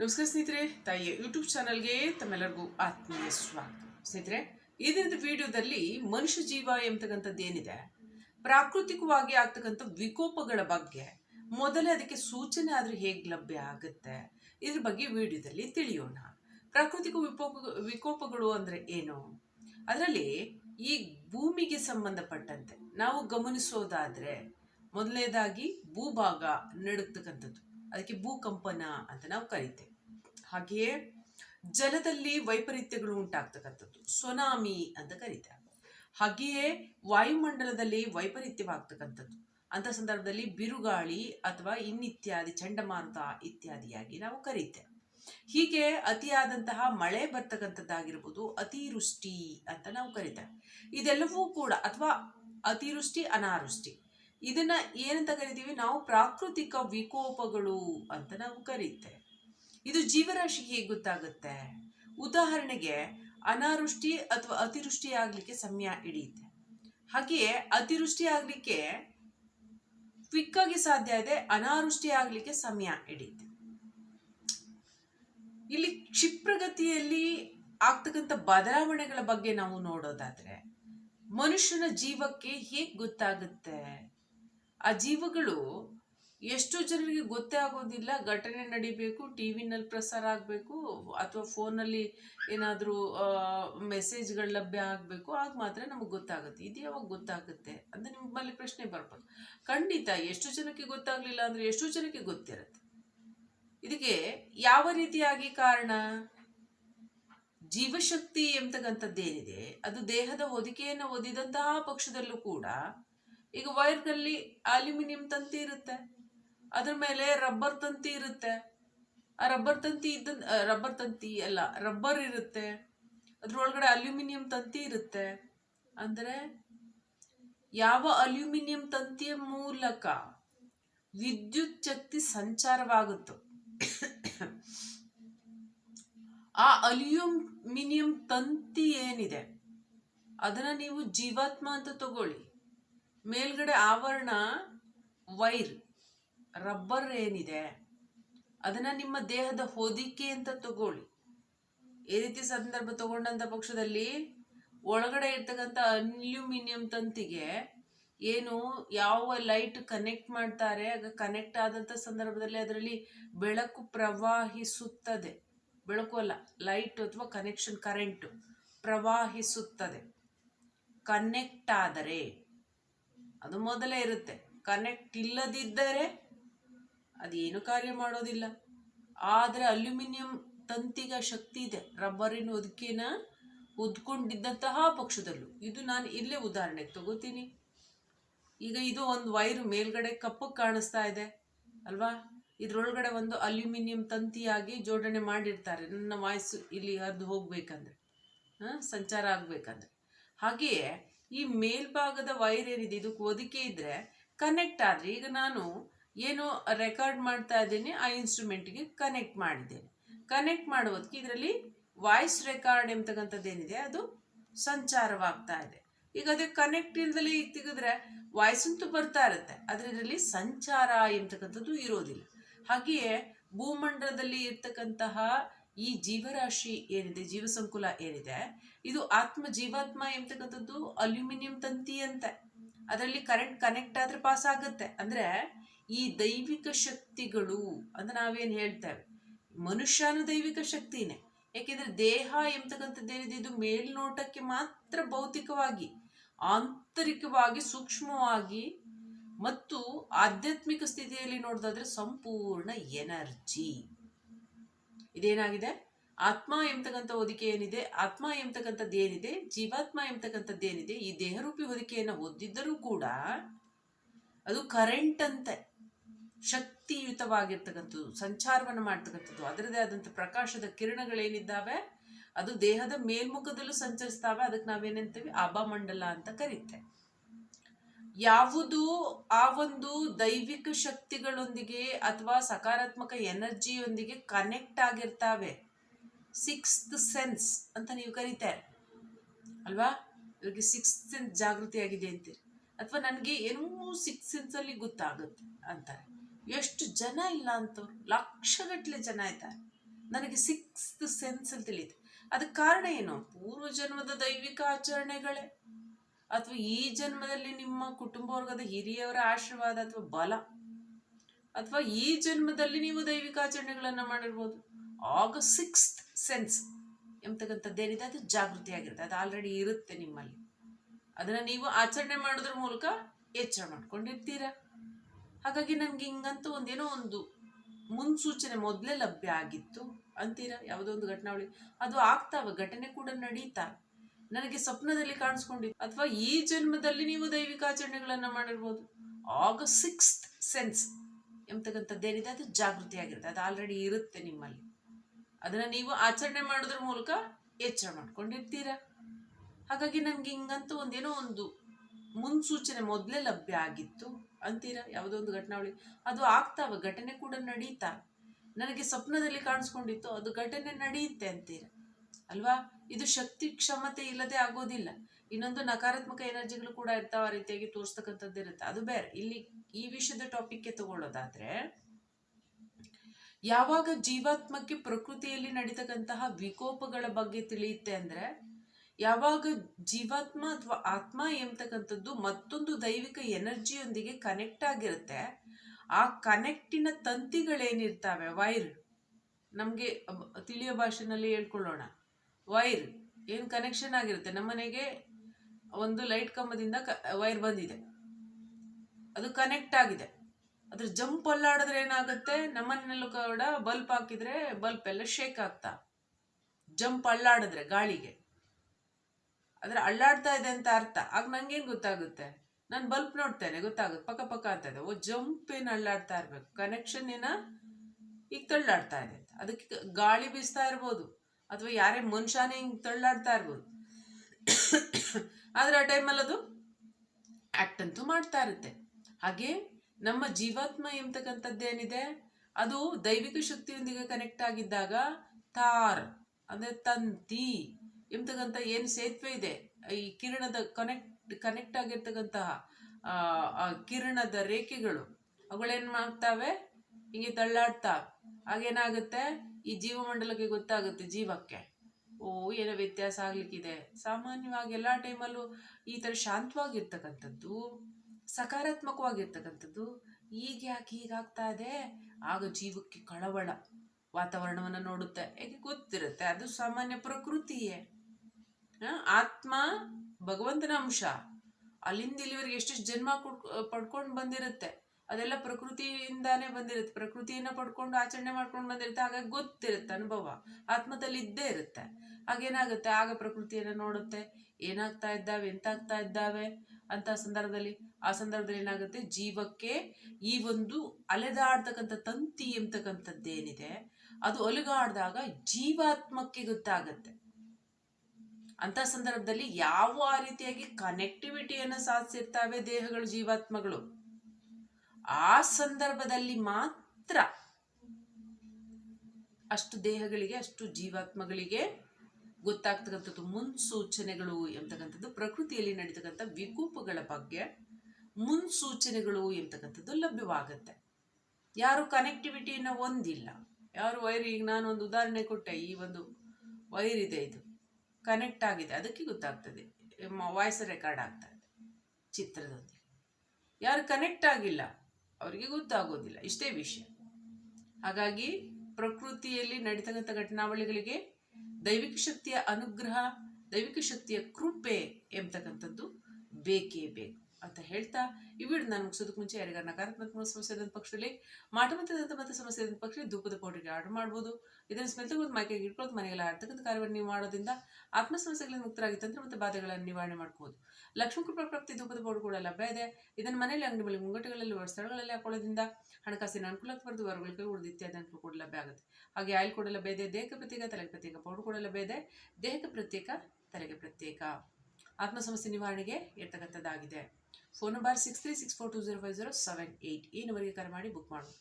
ನಮಸ್ಕಾರ ಸ್ನೇಹಿತರೆ ತಾಯಿಯ ಯೂಟ್ಯೂಬ್ ಚಾನಲ್ಗೆ ತಮ್ಮೆಲ್ಲರಿಗೂ ಆತ್ಮೀಯ ಸ್ವಾಗತ. ಸ್ನೇಹಿತರೆ, ಈ ದಿನದ ವಿಡಿಯೋದಲ್ಲಿ ಮನುಷ್ಯ ಜೀವ ಎಂಬತಕ್ಕಂಥದ್ದು ಏನಿದೆ? ಪ್ರಾಕೃತಿಕವಾಗಿ ಆಗ್ತಕ್ಕಂಥ ವಿಕೋಪಗಳ ಬಗ್ಗೆ. ಮೊದಲೇ ಅದಕ್ಕೆ ಸೂಚನೆ ಆದರೆ ಹೇಗೆ ಲಭ್ಯ ಆಗುತ್ತೆ? ಇದ್ರ ಬಗ್ಗೆ ವಿಡಿಯೋದಲ್ಲಿ ತಿಳಿಯೋಣ. ಪ್ರಾಕೃತಿಕ ವಿಕೋಪ ವಿಕೋಪಗಳು ಅಂದರೆ ಏನು? ಅದರಲ್ಲಿ ಈ ಭೂಮಿಗೆ ಸಂಬಂಧಪಟ್ಟಂತೆ ನಾವು ಗಮನಿಸೋದಾದರೆ, ಮೊದಲನೇದಾಗಿ ಭೂಭಾಗ ನಡುಕ್ತಕ್ಕಂಥದ್ದು ಅದಕ್ಕೆ ಭೂಕಂಪನ ಅಂತ ನಾವು ಕರಿತೇವೆ ಹಾಗೆಯೇ ಜಲದಲ್ಲಿ ವೈಪರೀತ್ಯಗಳು ಉಂಟಾಗ್ತಕ್ಕಂಥದ್ದು ಸೊನಾಮಿ ಅಂತ ಕರೀತಾರೆ ಹಾಗೆಯೇ ವಾಯುಮಂಡಲದಲ್ಲಿ ವೈಪರೀತ್ಯವಾಗ್ತಕ್ಕಂಥದ್ದು, ಅಂತ ಸಂದರ್ಭದಲ್ಲಿ ಬಿರುಗಾಳಿ ಅಥವಾ ಇನ್ನಿತ್ಯಾದಿ ಚಂಡಮಾರುತ ಇತ್ಯಾದಿಯಾಗಿ ನಾವು ಕರೀತೇವೆ ಹೀಗೆ ಅತಿಯಾದಂತಹ ಮಳೆ ಬರ್ತಕ್ಕಂಥದ್ದಾಗಿರ್ಬೋದು, ಅತಿವೃಷ್ಟಿ ಅಂತ ನಾವು ಕರಿತೇವೆ ಇದೆಲ್ಲವೂ ಕೂಡ, ಅಥವಾ ಅತಿವೃಷ್ಟಿ, ಅನಾವೃಷ್ಟಿ ಇದನ್ನ ಏನಂತ ಕರಿತೀವಿ? ನಾವು ಪ್ರಾಕೃತಿಕ ವಿಕೋಪಗಳು ಅಂತ ನಾವು ಕರೀತೇವೆ. ಇದು ಜೀವರಾಶಿ ಹೇಗೆ ಗೊತ್ತಾಗುತ್ತೆ? ಉದಾಹರಣೆಗೆ ಅನಾವೃಷ್ಟಿ ಅಥವಾ ಅತಿವೃಷ್ಟಿ ಆಗಲಿಕ್ಕೆ ಸಮಯ ಹಿಡಿಯುತ್ತೆ. ಹಾಗೆಯೇ ಅತಿವೃಷ್ಟಿ ಆಗಲಿಕ್ಕೆ ಕ್ವಿಕ್ ಆಗಿ ಸಾಧ್ಯ ಇದೆ, ಅನಾವೃಷ್ಟಿ ಆಗಲಿಕ್ಕೆ ಸಮಯ ಹಿಡಿಯುತ್ತೆ. ಇಲ್ಲಿ ಕ್ಷಿಪ್ರಗತಿಯಲ್ಲಿ ಆಗ್ತಕ್ಕಂಥ ಬದಲಾವಣೆಗಳ ಬಗ್ಗೆ ನಾವು ನೋಡೋದಾದ್ರೆ, ಮನುಷ್ಯನ ಜೀವಕ್ಕೆ ಹೇಗೆ ಗೊತ್ತಾಗುತ್ತೆ? ಆ ಜೀವಗಳು ಎಷ್ಟೋ ಜನರಿಗೆ ಗೊತ್ತೇ ಆಗೋದಿಲ್ಲ. ಘಟನೆ ನಡಿಬೇಕು, ಟಿ ವಿನಲ್ಲಿ ಪ್ರಸಾರ ಆಗಬೇಕು, ಅಥವಾ ಫೋನಲ್ಲಿ ಏನಾದರೂ ಮೆಸೇಜ್ಗಳು ಲಭ್ಯ ಆಗಬೇಕು. ಆಗ ಮಾತ್ರ ನಮಗೆ ಗೊತ್ತಾಗುತ್ತೆ. ಇದು ಯಾವಾಗ ಗೊತ್ತಾಗುತ್ತೆ ಅಂತ ನಿಮ್ಮಲ್ಲಿ ಪ್ರಶ್ನೆ ಬರ್ಬೋದು. ಖಂಡಿತ ಎಷ್ಟು ಜನಕ್ಕೆ ಗೊತ್ತಾಗಲಿಲ್ಲ ಅಂದರೆ ಎಷ್ಟು ಜನಕ್ಕೆ ಗೊತ್ತಿರುತ್ತೆ. ಇದಕ್ಕೆ ಯಾವ ರೀತಿಯಾಗಿ ಕಾರಣ? ಜೀವಶಕ್ತಿ ಎಂಬತಕ್ಕಂಥದ್ದೇನಿದೆ, ಅದು ದೇಹದ ಹೊದಿಕೆಯನ್ನು ಒದಿದಂತಹ ಪಕ್ಷದಲ್ಲೂ ಕೂಡ ಈಗ ವೈರ್ನಲ್ಲಿ ಅಲ್ಯೂಮಿನಿಯಂ ತಂತಿ ಇರುತ್ತೆ. ಅದ್ರ ಮೇಲೆ ರಬ್ಬರ್ ತಂತಿ ಇರುತ್ತೆ. ಆ ರಬ್ಬರ್ ತಂತಿ ಇದ್ದ ರಬ್ಬರ್ ತಂತಿ ಅಲ್ಲ ರಬ್ಬರ್ ಇರುತ್ತೆ. ಅದ್ರೊಳಗಡೆ ಅಲ್ಯೂಮಿನಿಯಂ ತಂತಿ ಇರುತ್ತೆ. ಅಂದರೆ ಯಾವ ಅಲ್ಯೂಮಿನಿಯಂ ತಂತಿಯ ಮೂಲಕ ವಿದ್ಯುತ್ ಶಕ್ತಿ ಸಂಚಾರವಾಗುತ್ತೋ, ಆ ಅಲ್ಯೂಮಿನಿಯಂ ತಂತಿ ಏನಿದೆ, ಅದನ್ನ ನೀವು ಜೀವಾತ್ಮ ಅಂತ ತಗೊಳ್ಳಿ. ಮೇಲ್ಗಡೆ ಆವರಣ ವೈರ್, ರಬ್ಬರ್ ಏನಿದೆ, ಅದನ್ನ ನಿಮ್ಮ ದೇಹದ ಹೊದಿಕೆ ಅಂತ ತಗೊಳ್ಳಿ. ಈ ರೀತಿ ಸಂದರ್ಭ ತಗೊಂಡಂತ ಪಕ್ಷದಲ್ಲಿ ಒಳಗಡೆ ಇರ್ತಕ್ಕಂಥ ಅಲ್ಯೂಮಿನಿಯಂ ತಂತಿಗೆ ಏನು ಯಾವ ಲೈಟ್ ಕನೆಕ್ಟ್ ಮಾಡ್ತಾರೆ, ಆಗ ಕನೆಕ್ಟ್ ಆದಂಥ ಸಂದರ್ಭದಲ್ಲಿ ಅದರಲ್ಲಿ ಬೆಳಕು ಪ್ರವಾಹಿಸುತ್ತದೆ. ಬೆಳಕು ಅಲ್ಲ, ಲೈಟ್ ಅಥವಾ ಕನೆಕ್ಷನ್ ಕರೆಂಟು ಪ್ರವಾಹಿಸುತ್ತದೆ. ಕನೆಕ್ಟ್ ಆದರೆ ಅದು ಮೊದಲೇ ಇರುತ್ತೆ. ಕನೆಕ್ಟ್ ಇಲ್ಲದಿದ್ದರೆ ಅದೇನು ಕಾರ್ಯ ಮಾಡೋದಿಲ್ಲ. ಆದರೆ ಅಲ್ಯೂಮಿನಿಯಂ ತಂತಿಗ ಶಕ್ತಿ ಇದೆ. ರಬ್ಬರಿನ ಒದಕಿನ ಉದ್ಕೊಂಡಿದ್ದಂತಹ ಪಕ್ಷದಲ್ಲೂ. ಇದು ನಾನು ಇಲ್ಲೇ ಉದಾಹರಣೆಗೆ ತಗೋತೀನಿ. ಈಗ ಇದು ಒಂದು ವೈರು ಮೇಲ್ಗಡೆ ಕಪ್ಪಗೆ ಕಾಣಿಸ್ತಾ ಇದೆ, ಅಲ್ವಾ? ಇದರೊಳಗಡೆ ಒಂದು ಅಲ್ಯೂಮಿನಿಯಂ ತಂತಿಯಾಗಿ ಜೋಡಣೆ ಮಾಡಿರ್ತಾರೆ. ನನ್ನ ವಾಯ್ಸ್ ಇಲ್ಲಿ ಹರಿದು ಹೋಗ್ಬೇಕಂದ್ರೆ ಸಂಚಾರ ಆಗ್ಬೇಕಂದ್ರೆ. ಹಾಗೆಯೇ ಈ ಮೇಲ್ಭಾಗದ ವೈರ್ ಏನಿದೆ ಇದಕ್ಕೆ ಒದಿಕೆ ಇದ್ರೆ ಕನೆಕ್ಟ್ ಆದ್ರೆ ಈಗ ನಾನು ಏನು ರೆಕಾರ್ಡ್ ಮಾಡ್ತಾ ಇದ್ದೇನೆ, ಆ ಇನ್ಸ್ಟ್ರೂಮೆಂಟ್ಗೆ ಕನೆಕ್ಟ್ ಮಾಡಿದ್ದೇನೆ. ಕನೆಕ್ಟ್ ಮಾಡುವುದಕ್ಕೆ ಇದರಲ್ಲಿ ವಾಯ್ಸ್ ರೆಕಾರ್ಡ್ ಎಂಬತಕ್ಕಂಥದ್ದು ಏನಿದೆ, ಅದು ಸಂಚಾರವಾಗ್ತಾ ಇದೆ. ಈಗ ಅದೇ ಕನೆಕ್ಟ್ ಇಲ್ದಲ್ಲಿ ಈಗ ತೆಗೆದ್ರೆ ವಾಯ್ಸ್ ಅಂತೂ ಬರ್ತಾ ಇರುತ್ತೆ, ಆದರೆ ಇದರಲ್ಲಿ ಸಂಚಾರ ಎಂಬತಕ್ಕಂಥದ್ದು ಇರೋದಿಲ್ಲ. ಹಾಗೆಯೇ ಭೂಮಂಡಲದಲ್ಲಿ ಇರ್ತಕ್ಕಂತಹ ಈ ಜೀವರಾಶಿ ಏನಿದೆ, ಜೀವಸಂಕುಲ ಏನಿದೆ, ಇದು ಆತ್ಮ ಜೀವಾತ್ಮ ಎಂಬತಕ್ಕಂಥದ್ದು ಅಲ್ಯೂಮಿನಿಯಂ ತಂತಿ ಅಂತೆ. ಅದರಲ್ಲಿ ಕರೆಂಟ್ ಕನೆಕ್ಟ್ ಆದ್ರೆ ಪಾಸ್ ಆಗುತ್ತೆ. ಅಂದ್ರೆ ಈ ದೈವಿಕ ಶಕ್ತಿಗಳು, ಅಂದ್ರೆ ನಾವೇನು ಹೇಳ್ತೇವೆ? ಮನುಷ್ಯನ ದೈವಿಕ ಶಕ್ತಿನೇ. ಯಾಕೆಂದ್ರೆ ದೇಹ ಎಂಬತಕ್ಕಂಥದ್ದೇನಿದೆ ಇದು ಮೇಲ್ನೋಟಕ್ಕೆ ಮಾತ್ರ ಭೌತಿಕವಾಗಿ, ಆಂತರಿಕವಾಗಿ ಸೂಕ್ಷ್ಮವಾಗಿ ಮತ್ತು ಆಧ್ಯಾತ್ಮಿಕ ಸ್ಥಿತಿಯಲ್ಲಿ ನೋಡೋದಾದ್ರೆ ಸಂಪೂರ್ಣ ಎನರ್ಜಿ. ಇದೇನಾಗಿದೆ? ಆತ್ಮ ಎಂಬತಕ್ಕಂಥ ಹೊದಿಕೆ ಏನಿದೆ? ಆತ್ಮ ಎಂಬತಕ್ಕಂಥದ್ದು ಏನಿದೆ? ಜೀವಾತ್ಮ ಎಂಬತಕ್ಕಂಥದ್ದು ಏನಿದೆ? ಈ ದೇಹರೂಪಿ ಹೊದಿಕೆಯನ್ನು ಹೊದ್ದಿದ್ದರೂ ಕೂಡ ಅದು ಕರೆಂಟ್ ಅಂತೆ, ಶಕ್ತಿಯುತವಾಗಿರ್ತಕ್ಕಂಥದ್ದು, ಸಂಚಾರವನ್ನು ಮಾಡ್ತಕ್ಕಂಥದ್ದು. ಅದರದೇ ಆದಂಥ ಪ್ರಕಾಶದ ಕಿರಣಗಳೇನಿದ್ದಾವೆ? ಅದು ದೇಹದ ಮೇಲ್ಮುಖದಲ್ಲೂ ಸಂಚರಿಸ್ತಾವೆ. ಅದಕ್ಕೆ ನಾವೇನಂತೀವಿ ಆಭಾಮಂಡಲ ಅಂತ ಕರೀತೇವೆ ಯಾವುದು ಆ ಒಂದು ದೈವಿಕ ಶಕ್ತಿಗಳೊಂದಿಗೆ ಅಥವಾ ಸಕಾರಾತ್ಮಕ ಎನರ್ಜಿಯೊಂದಿಗೆ ಕನೆಕ್ಟ್ ಆಗಿರ್ತಾವೆ. ಸಿಕ್ಸ್ತ್ ಸೆನ್ಸ್ ಅಂತ ನೀವು ಕರೀತಾರೆ ಅಲ್ವಾ? ಇವರಿಗೆ ಸಿಕ್ಸ್ತ್ ಸೆನ್ಸ್ ಜಾಗೃತಿ ಆಗಿದೆ ಅಂತೀರಿ. ಅಥವಾ ನನಗೆ ಏನೂ ಸಿಕ್ಸ್ ಸೆನ್ಸಲ್ಲಿ ಗೊತ್ತಾಗುತ್ತೆ ಅಂತಾರೆ. ಎಷ್ಟು ಜನ ಇಲ್ಲ ಅಂತವ್ರು ಲಕ್ಷಗಟ್ಟಲೆ ಜನ ಇದ್ದಾರೆ. ನನಗೆ ಸಿಕ್ಸ್ತ್ ಸೆನ್ಸ್ ಅಂತ ತಿಳಿಯುತ್ತೆ. ಅದಕ್ಕೆ ಕಾರಣ ಏನು? ಪೂರ್ವ ಜನ್ಮದ ದೈವಿಕ ಆಚರಣೆಗಳೇ. ಅಥವಾ ಈ ಜನ್ಮದಲ್ಲಿ ನಿಮ್ಮ ಕುಟುಂಬ ವರ್ಗದ ಹಿರಿಯವರ ಆಶೀರ್ವಾದ ಅಥವಾ ಬಲ? ಅಥವಾ ಈ ಜನ್ಮದಲ್ಲಿ ನೀವು ದೈವಿಕ ಆಚರಣೆಗಳನ್ನು ಮಾಡಿರ್ಬೋದು. ಆಗ ಸಿಕ್ಸ್ತ್ ಸೆನ್ಸ್ ಎಂಬತಕ್ಕಂಥದ್ದೇನಿದೆ ಅದು ಜಾಗೃತಿ ಆಗಿರುತ್ತೆ. ಅದು ಆಲ್ರೆಡಿ ಇರುತ್ತೆ ನಿಮ್ಮಲ್ಲಿ. ಅದನ್ನ ನೀವು ಆಚರಣೆ ಮಾಡೋದ್ರ ಮೂಲಕ ಎಚ್ಚರ ಮಾಡ್ಕೊಂಡಿರ್ತೀರ. ಹಾಗಾಗಿ ನನಗೆ ಹಿಂಗಂತೂ ಒಂದೇನೋ ಒಂದು ಮುನ್ಸೂಚನೆ ಮೊದಲೇ ಲಭ್ಯ ಆಗಿತ್ತು. ಅಂತೀರಾ? ಯಾವುದೋ ಒಂದು ಘಟನಾವಳಿ. ಅದು ಆಗ್ತಾವ ಘಟನೆ ಕೂಡ ನಡೀತಾ ನನಗೆ ಸ್ವಪ್ನದಲ್ಲಿ ಕಾಣಿಸ್ಕೊಂಡಿತ್ತು ಅಥವಾ ಈ ಜನ್ಮದಲ್ಲಿ ನೀವು ದೈವಿಕ ಆಚರಣೆಗಳನ್ನ ಮಾಡಿರ್ಬೋದು. ಆಗ ಸಿಕ್ಸ್ತ್ ಸೆನ್ಸ್ ಎಂಬತಕ್ಕಂಥದ್ದೇನಿದೆ ಅದು ಜಾಗೃತಿ ಆಗಿರುತ್ತೆ. ಅದು ಆಲ್ರೆಡಿ ಇರುತ್ತೆ ನಿಮ್ಮಲ್ಲಿ. ಅದನ್ನ ನೀವು ಆಚರಣೆ ಮಾಡೋದ್ರ ಮೂಲಕ ಎಚ್ಚರ ಮಾಡ್ಕೊಂಡಿರ್ತೀರ. ಹಾಗಾಗಿ ನನಗೆ ಹಿಂಗಂತೂ ಒಂದೇನೋ ಒಂದು ಮುನ್ಸೂಚನೆ ಮೊದಲೇ ಲಭ್ಯ ಆಗಿತ್ತು. ಅಂತೀರಾ? ಯಾವುದೋ ಒಂದು ಘಟನಾವಳಿ ಅದು ಆಗ್ತಾವ ಘಟನೆ ಕೂಡ ನಡೀತಾ. ನನಗೆ ಸ್ವಪ್ನದಲ್ಲಿ ಕಾಣಿಸ್ಕೊಂಡಿತ್ತು. ಅದು ಘಟನೆ ನಡೆಯುತ್ತೆ ಅಂತೀರ? ಅಲ್ವಾ? ಇದು ಶಕ್ತಿ ಕ್ಷಮತೆ ಇಲ್ಲದೆ ಆಗೋದಿಲ್ಲ. ಇನ್ನೊಂದು ನಕಾರಾತ್ಮಕ ಎನರ್ಜಿಗಳು ಕೂಡ ಇರ್ತಾವ ಆ ರೀತಿಯಾಗಿ ತೋರಿಸ್ತಕ್ಕಂಥದ್ದು ಇರುತ್ತೆ. ಅದು ಬೇರೆ. ಇಲ್ಲಿ ಈ ವಿಷಯದ ಟಾಪಿಕ್ಗೆ ತಗೊಳ್ಳೋದಾದ್ರೆ, ಯಾವಾಗ ಜೀವಾತ್ಮಕ್ಕೆ ಪ್ರಕೃತಿಯಲ್ಲಿ ನಡೀತಕ್ಕಂತಹ ವಿಕೋಪಗಳ ಬಗ್ಗೆ ತಿಳಿಯುತ್ತೆ ಅಂದ್ರೆ, ಯಾವಾಗ ಜೀವಾತ್ಮ ಅಥವಾ ಆತ್ಮ ಎಂಬತಕ್ಕಂಥದ್ದು ಮತ್ತೊಂದು ದೈವಿಕ ಎನರ್ಜಿಯೊಂದಿಗೆ ಕನೆಕ್ಟ್ ಆಗಿರುತ್ತೆ, ಆ ಕನೆಕ್ಟಿನ ತಂತಿಗಳೇನಿರ್ತಾವೆ? ವೈರ್ ನಮಗೆ ತಿಳಿಯೋ ಭಾಷೆನಲ್ಲಿ ಹೇಳ್ಕೊಳ್ಳೋಣ. ವೈರ್, ಏನು ಕನೆಕ್ಷನ್ ಆಗಿರುತ್ತೆ? ನಮ್ಮ ಮನೆಗೆ ಒಂದು ಲೈಟ್ ಕಂಬದಿಂದ ವೈರ್ ಬಂದಿದೆ. ಅದು ಕನೆಕ್ಟ್ ಆಗಿದೆ. ಅದ್ರ ಜಂಪ್ ಅಲ್ಲಾಡಿದ್ರೆ ಏನಾಗುತ್ತೆ? ನಮ್ಮನೆಯಲ್ಲೂ ಕೂಡ ಬಲ್ಪ್ ಹಾಕಿದ್ರೆ ಬಲ್ಪ್ ಎಲ್ಲ ಶೇಕ್ ಆಗ್ತಾ ಜಂಪ್ ಅಲ್ಲಾಡಿದ್ರೆ ಗಾಳಿಗೆ. ಅದರ ಅಳ್ಳಾಡ್ತಾ ಇದೆ ಅಂತ ಅರ್ಥ. ಆಗ ನಂಗೇನು ಗೊತ್ತಾಗುತ್ತೆ? ನಾನು ಬಲ್ಪ್ ನೋಡ್ತೇನೆ, ಗೊತ್ತಾಗುತ್ತೆ. ಪಕ್ಕ ಪಕ್ಕ ಇದೆ. ಓ ಜಂಪ್ ಏನು ಅಳ್ಳಾಡ್ತಾ ಇರ್ಬೇಕು? ಕನೆಕ್ಷನ್ ಏನ ಈಗ ತಳ್ಳಾಡ್ತಾ ಇದೆ ಅದಕ್ಕೆ ಗಾಳಿ ಬೀಸ್ತಾ ಇರ್ಬೋದು. ಅಥವಾ ಯಾರೇ ಮನುಷ್ಯನೇ ಹಿಂಗೆ ತಳ್ಳಾಡ್ತಾ ಇರ್ಬೋದು. ಆದರೆ ಆ ಟೈಮಲ್ಲಿ ಅದು ಆ್ಯಕ್ಟ್ ಅಂತೂ ಮಾಡ್ತಾ ಇರುತ್ತೆ. ಹಾಗೆ ನಮ್ಮ ಜೀವಾತ್ಮ ಎಂಬತಕ್ಕಂಥದ್ದೇನಿದೆ ಅದು ದೈವಿಕ ಶಕ್ತಿಯೊಂದಿಗೆ ಕನೆಕ್ಟ್ ಆಗಿದ್ದಾಗ ತಾರ್, ಅಂದರೆ ತಂತಿ ಎಂಬತಕ್ಕಂಥ ಏನು ಸೇತುವೆ ಇದೆ. ಈ ಕಿರಣದ ಕನೆಕ್ಟ್ ಕನೆಕ್ಟ್ ಆಗಿರ್ತಕ್ಕಂತಹ ಕಿರಣದ ರೇಖೆಗಳು ಅವುಗಳೇನು ಮಾಡ್ತಾವೆ? ಹಿಂಗೆ ತಳ್ಳಾಡ್ತಾ. ಆಗೇನಾಗುತ್ತೆ ಈ ಜೀವಮಂಡಲಕ್ಕೆ ಗೊತ್ತಾಗುತ್ತೆ ಜೀವಕ್ಕೆ. ಓ, ಏನೋ ವ್ಯತ್ಯಾಸ ಆಗ್ಲಿಕ್ಕಿದೆ. ಸಾಮಾನ್ಯವಾಗಿ ಎಲ್ಲಾ ಟೈಮಲ್ಲೂ ಈ ಥರ ಶಾಂತವಾಗಿರ್ತಕ್ಕಂಥದ್ದು, ಸಕಾರಾತ್ಮಕವಾಗಿರ್ತಕ್ಕಂಥದ್ದು ಈಗ ಯಾಕೆ ಹೀಗಾಗ್ತಾ ಇದೆ? ಆಗ ಜೀವಕ್ಕೆ ಕಳವಳ ವಾತಾವರಣವನ್ನು ನೋಡುತ್ತೆ. ಯಾಕೆ ಗೊತ್ತಿರುತ್ತೆ? ಅದು ಸಾಮಾನ್ಯ ಪ್ರಕೃತಿಯೇ. ಆತ್ಮ, ಭಗವಂತನ ಅಂಶ. ಅಲ್ಲಿಂದ ಇಲ್ಲಿವರೆಗೆ ಎಷ್ಟೆಷ್ಟು ಜನ್ಮ ಪಡ್ಕೊಂಡು ಬಂದಿರುತ್ತೆ. ಅದೆಲ್ಲ ಪ್ರಕೃತಿಯಿಂದಾನೇ ಬಂದಿರುತ್ತೆ. ಪ್ರಕೃತಿಯನ್ನ ಪಡ್ಕೊಂಡು ಆಚರಣೆ ಮಾಡ್ಕೊಂಡು ಬಂದಿರುತ್ತೆ. ಹಾಗಾಗಿ ಗೊತ್ತಿರುತ್ತೆ ಅನುಭವ. ಆತ್ಮದಲ್ಲಿ ಇದ್ದೇ ಇರುತ್ತೆ. ಹಾಗೇನಾಗುತ್ತೆ? ಆಗ ಪ್ರಕೃತಿಯನ್ನ ನೋಡುತ್ತೆ. ಏನಾಗ್ತಾ ಇದ್ದಾವೆ? ಎಂತಾಗ್ತಾ ಇದ್ದಾವೆ? ಅಂತ ಸಂದರ್ಭದಲ್ಲಿ, ಆ ಸಂದರ್ಭದಲ್ಲಿ ಏನಾಗುತ್ತೆ? ಜೀವಕ್ಕೆ ಈ ಒಂದು ಅಲೆದಾಡ್ತಕ್ಕಂಥ ತಂತಿ ಎಂಬತಕ್ಕಂಥದ್ದೇನಿದೆ, ಅದು ಅಲುಗಾಡ್ದಾಗ ಜೀವಾತ್ಮಕ್ಕೆ ಗೊತ್ತಾಗತ್ತೆ. ಅಂತ ಸಂದರ್ಭದಲ್ಲಿ ಯಾವ ಆ ರೀತಿಯಾಗಿ ಕನೆಕ್ಟಿವಿಟಿಯನ್ನು ಸಾಧಿಸಿರ್ತಾವೆ ದೇಹಗಳು, ಜೀವಾತ್ಮಗಳು? ಆ ಸಂದರ್ಭದಲ್ಲಿ ಮಾತ್ರ ಅಷ್ಟು ದೇಹಗಳಿಗೆ, ಅಷ್ಟು ಜೀವಾತ್ಮಗಳಿಗೆ ಗೊತ್ತಾಗ್ತಕ್ಕಂಥದ್ದು ಮುನ್ಸೂಚನೆಗಳು ಎಂತಕ್ಕಂಥದ್ದು ಪ್ರಕೃತಿಯಲ್ಲಿ ನಡೀತಕ್ಕಂಥ ವಿಕೋಪಗಳ ಬಗ್ಗೆ ಮುನ್ಸೂಚನೆಗಳು ಎಂತಕ್ಕಂಥದ್ದು ಲಭ್ಯವಾಗುತ್ತೆ. ಯಾರು ಕನೆಕ್ಟಿವಿಟಿಯನ್ನು ಹೊಂದಿಲ್ಲ. ಯಾರು ವೈರ್ ಈಗ ನಾನು ಒಂದು ಉದಾಹರಣೆ ಕೊಟ್ಟೆ, ಈ ಒಂದು ವೈರ್ ಇದೆ ಇದು. ಕನೆಕ್ಟ್ ಆಗಿದೆ. ಅದಕ್ಕೆ ಗೊತ್ತಾಗ್ತದೆ. ವಾಯ್ಸ್ ರೆಕಾರ್ಡ್ ಆಗ್ತಾ ಇದೆ ಚಿತ್ರದೊಂದಿಗೆ ಯಾರು ಕನೆಕ್ಟ್ ಆಗಿಲ್ಲ. ಅವರಿಗೆ ಗೊತ್ತಾಗೋದಿಲ್ಲ. ಇಷ್ಟೇ ವಿಷಯ. ಹಾಗಾಗಿ ಪ್ರಕೃತಿಯಲ್ಲಿ ನಡೀತಕ್ಕಂಥ ಘಟನಾವಳಿಗಳಿಗೆ ದೈವಿಕ ಶಕ್ತಿಯ ಅನುಗ್ರಹ, ದೈವಿಕ ಶಕ್ತಿಯ ಕೃಪೆ ಎಂಬತಕ್ಕಂಥದ್ದು ಬೇಕೇ ಬೇಕು. ಅಂತ ಹೇಳ್ತಾ ಈ ವಿಡಿಯೋ ನಾನು ಮುಗಿಸೋದಕ್ಕೆ ಮುಂಚೆ ಯಾರಿಗಾರ ನಕಾರಾತ್ಮಕ ಸಮಸ್ಯೆ ಇದ್ದಂಥ ಪಕ್ಷದಲ್ಲಿ ಮಾಟಮಂತ್ರದಂಥ ಮತ್ತೆ ಸಮಸ್ಯೆ ಇದ್ದಂಥ ಪಕ್ಷದಲ್ಲಿ ಧೂಪದ ಪೌಡರ್ಗೆ ಆರ್ಡರ್ ಮಾಡ್ಬೋದು. ಇದನ್ನು ಸ್ಮೆಲ್ ತಗೊಂಡು ಮೈಕೆಗೆ ಇಟ್ಕೊಳ್ಳೋದು ಮನೆಗೆಲ್ಲ ಆಡ್ತಕ್ಕಂಥ ಕಾರ್ಯವನ್ನು ನೀವು ಮಾಡೋದ್ರಿಂದ ಆತ್ಮ ಸಮಸ್ಯೆಗಳಿಂದ ಮುಕ್ತರಾಗಿ ತಂತ್ರ ಮತ್ತು ಬಾಧೆಗಳನ್ನು ನಿವಾರಣೆ ಮಾಡ್ಬೋದು. ಲಕ್ಷ್ಮೀ ಕೃಪಾ ಪ್ರಾಪ್ತಿ ಧೂಪದ ಪೌಡರ್ ಕೂಡ ಲಭ್ಯ ಇದೆ. ಇದನ್ನು ಮನೆಯಲ್ಲಿ ಅಂಗಡಿ ಮೇಲೆ ಮುಂಗಟ್ಟುಗಳಲ್ಲಿ ಸ್ಥಳಗಳಲ್ಲಿ ಹಾಕೊಳ್ಳೋದ್ರಿಂದ ಹಣಕಾಸಿನ ಅನುಕೂಲಕ್ಕೆ ಬರೆದು ವರ್ಗಗಳಿಗೆ ಉಳಿದು ಇತ್ಯಾದಿ ಅನುಕೂಲ ಕೂಡ ಲಭ್ಯ ಆಗುತ್ತೆ. ಹಾಗೆ ಆಯಿಲ್ ಕೂಡ ಲಭ್ಯ ಇದೆ. ದೇಹಕ್ಕೆ ಪ್ರತ್ಯೇಕ, ತಲೆಗೆ ಪ್ರತ್ಯೇಕ, ಪೌಡರ್ ಕೂಡ ಲಭ್ಯ ಇದೆ. ದೇಹಕ್ಕೆ ಪ್ರತ್ಯೇಕ, ತಲೆಗೆ ಪ್ರತ್ಯೇಕ. ಆತ್ಮ ಸಮಸ್ಯೆ ನಿವಾರಣೆಗೆ ಇರ್ತಕ್ಕಂಥದ್ದಾಗಿದೆ phone number six three six four two zero five zero seven eight ಈ ನಂಬರ್ಗೆ ಕರೆ ಮಾಡಿ ಬುಕ್ ಮಾಡ್ಬೋದು